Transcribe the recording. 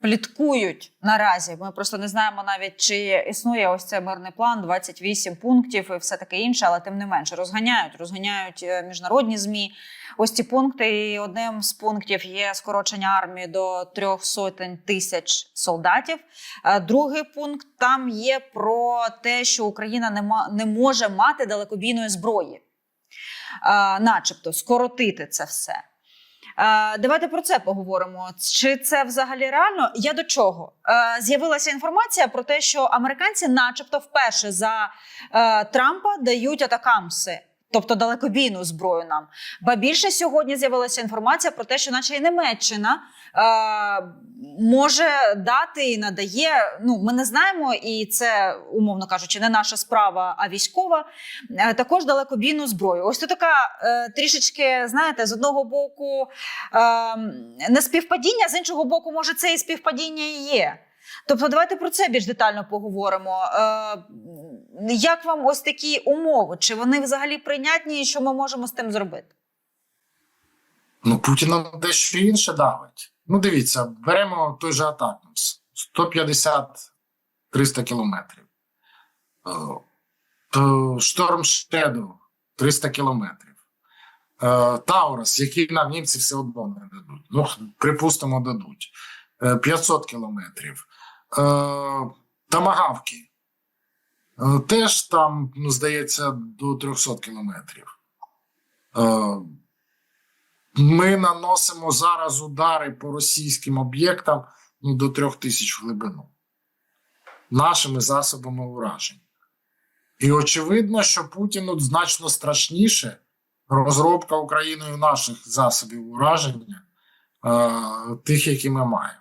пліткують наразі. Ми просто не знаємо навіть, чи існує ось цей мирний план, 28 пунктів і все таке інше, але тим не менше розганяють, розганяють е, міжнародні змі. Ось ці пункти. І одним з пунктів є скорочення армії до трьох сотень тисяч солдатів. Е, Другий пункт там є про те, що Україна не, не може мати далекобійної зброї, е, начебто скоротити це все. Е, Давайте про це поговоримо. Чи це взагалі реально? Я до чого? Е, З'явилася інформація про те, що американці, начебто, вперше за е, Трампа дають атакамси. Тобто далекобійну зброю нам. Ба більше сьогодні з'явилася інформація про те, що наче і Німеччина е, може дати і надає. Ну, ми не знаємо, і це, умовно кажучи, не наша справа, а військова. е, також далекобійну зброю. Ось тут така е, трішечки, знаєте, з одного боку е, неспівпадіння, з іншого боку, може, це і співпадіння і є. Тобто, давайте про це більш детально поговоримо. Е, як вам ось такі умови? Чи вони взагалі прийнятні, і що ми можемо з тим зробити? Ну, Путіна дещо інше давить. Ну, дивіться, беремо той же Атакмс 150-300 кілометрів. Е, Шторм Шедоу 300 кілометрів. Е, Таурус, який нам німці все одно не дадуть. Ну, припустимо, дадуть. Е, 500 кілометрів. Е, Тамагавки. Е, Теж там, ну, здається, до 300 кілометрів. Е, ми наносимо зараз удари по російським об'єктам ну, до трьох тисяч в глибину нашими засобами уражень. І очевидно, що Путіну значно страшніше розробка Україною наших засобів ураження, е, тих, які ми маємо.